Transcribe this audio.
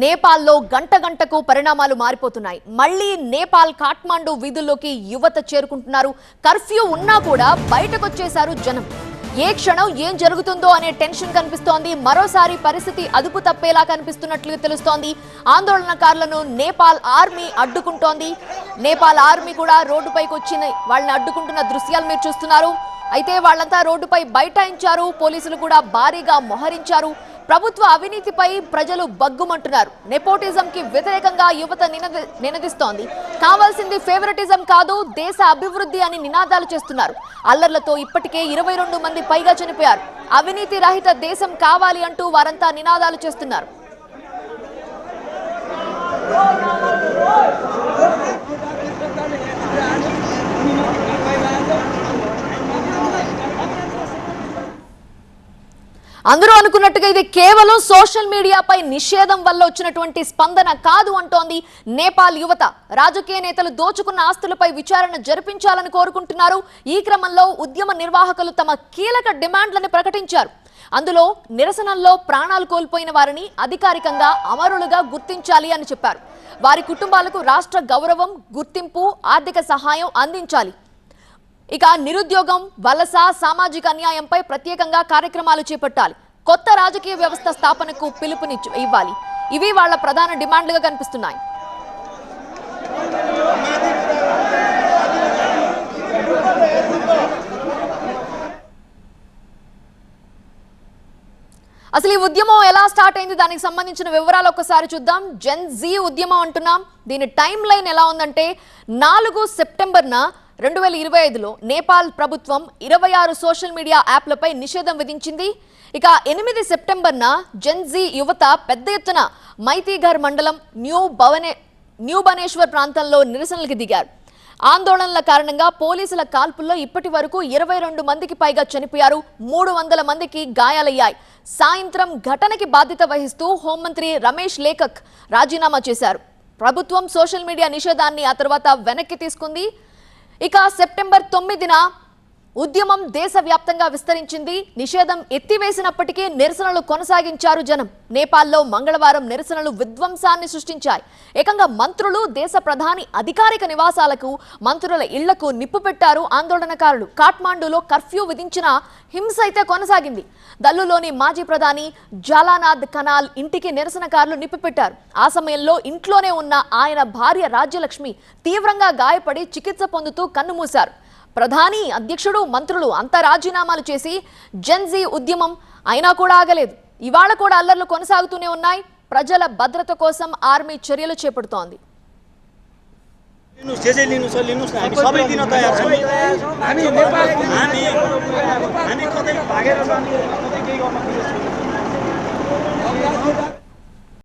నేపాల్లో గంట గంటకు పరిణామాలు మారిపోతున్నాయి. మళ్ళీ నేపాల్ కాఠ్మాండు వీధుల్లోకి యువత చేరుకుంటున్నారు. కర్ఫ్యూ ఉన్నా కూడా బయటకొచ్చేశారు జనం. ఏ క్షణం ఏం జరుగుతుందో అనే టెన్షన్ కనిపిస్తోంది. మరోసారి పరిస్థితి అదుపు తప్పేలా కనిపిస్తున్నట్లు తెలుస్తోంది. ఆందోళనకారులను నేపాల్ ఆర్మీ అడ్డుకుంటోంది. నేపాల్ ఆర్మీ కూడా రోడ్డుపైకి వచ్చి వాళ్ళని అడ్డుకుంటున్న దృశ్యాలు మీరు చూస్తున్నారు. అయితే వాళ్ళంతా రోడ్డుపై బైఠాయించారు పోలీసులు కూడా భారీగా మోహరించారు. ప్రభుత్వ అవినీతిపై ప్రజలు బగ్గుమంటున్నారు నెపోటిజం కి వ్యతిరేకంగా యువత నినది నినదిస్తోంది. కావాల్సింది ఫేవరెటిజం కాదు దేశ అభివృద్ధి అని నినాదాలు చేస్తున్నారు. అల్లర్లతో ఇప్పటికే ఇరవై రెండు మంది పైగా చనిపోయారు. అవినీతి రహిత దేశం కావాలి అంటూ వారంతా నినాదాలు చేస్తున్నారు. అందరూ అనుకున్నట్టుగా ఇది కేవలం సోషల్ మీడియాపై నిషేధం వల్ల వచ్చినటువంటి స్పందన కాదు అంటోంది నేపాల్ యువత. రాజకీయ నేతలు దోచుకున్న ఆస్తులపై విచారణ జరిపించాలని కోరుకుంటున్నారు. ఈ క్రమంలో ఉద్యమ నిర్వాహకులు తమ కీలక డిమాండ్లను ప్రకటించారు. అందులో నిరసనల్లో ప్రాణాలు కోల్పోయిన వారిని అధికారికంగా అమరులుగా గుర్తించాలి అని చెప్పారు. వారి కుటుంబాలకు రాష్ట్ర గౌరవం గుర్తింపు ఆర్థిక సహాయం అందించాలి. ఇక నిరుద్యోగం వలస సామాజిక అన్యాయంపై ప్రత్యేకంగా కార్యక్రమాలు చేపట్టాలి. కొత్త రాజకీయ వ్యవస్థ స్థాపనకు పిలుపుని ఇవ్వాలి. ఇవి వాళ్ళ ప్రధాన డిమాండ్లుగా కనిపిస్తున్నాయి. అసలు ఈ ఉద్యమం ఎలా స్టార్ట్ అయింది? దానికి సంబంధించిన వివరాలు ఒకసారి చూద్దాం. జెన్ జీ ఉద్యమం అంటున్నాం. దీని టైం లైన్ ఎలా ఉందంటే నాలుగు సెప్టెంబర్న రెండు వేల ఇరవై ఐదులో నేపాల్ ప్రభుత్వం ఇరవై ఆరు సోషల్ మీడియా యాప్లపై నిషేధం విధించింది. ఇక ఎనిమిది సెప్టెంబర్న జెన్ జీ యువత పెద్ద ఎత్తున మైతీఘర్ మండలం న్యూ భవనే న్యూ భనేశ్వర్ ప్రాంతంలో నిరసనలకు దిగారు. ఆందోళనల కారణంగా పోలీసుల కాల్పుల్లో ఇప్పటి వరకు ఇరవై రెండు మందికి పైగా చనిపోయారు. మూడు వందల మందికి గాయాలయ్యాయి. సాయంత్రం ఘటనకి బాధ్యత వహిస్తూ హోంమంత్రి రమేష్ లేఖక్ రాజీనామా చేశారు. ప్రభుత్వం సోషల్ మీడియా నిషేధాన్ని ఆ తర్వాత వెనక్కి తీసుకుంది. ఇక సెప్టెంబర్ తొమ్మిదిన ఉద్యమం దేశవ్యాప్తంగా విస్తరించింది. నిషేధం ఎత్తివేసినప్పటికీ నిరసనలు కొనసాగించారు జనం. నేపాల్లో మంగళవారం నిరసనలు విధ్వంసాన్ని సృష్టించాయి. ఏకంగా మంత్రులు దేశ ప్రధాని అధికారిక నివాసాలకు మంత్రుల ఇళ్ళకు నిప్పు పెట్టారు ఆందోళనకారులు. కాఠ్మాండూలో కర్ఫ్యూ విధించిన హింస అయితే కొనసాగింది. దల్లులోని మాజీ ప్రధాని జాలానాథ్ కనాల్ ఇంటికి నిరసనకారులు నిప్పు పెట్టారు. ఆ సమయంలో ఇంట్లోనే ఉన్న ఆయన భార్య రాజ్యలక్ష్మి తీవ్రంగా గాయపడి చికిత్స పొందుతూ కన్నుమూశారు ప్రధాని అధ్యక్షుడు మంత్రులు అంతా రాజీనామాలు చేసి జెన్జీ ఉద్యమం అయినా కూడా ఆగలేదు. ఇవాళ కూడా అల్లర్లు కొనసాగుతూనే ఉన్నాయి. ప్రజల భద్రత కోసం ఆర్మీ చర్యలు చేపడుతోంది.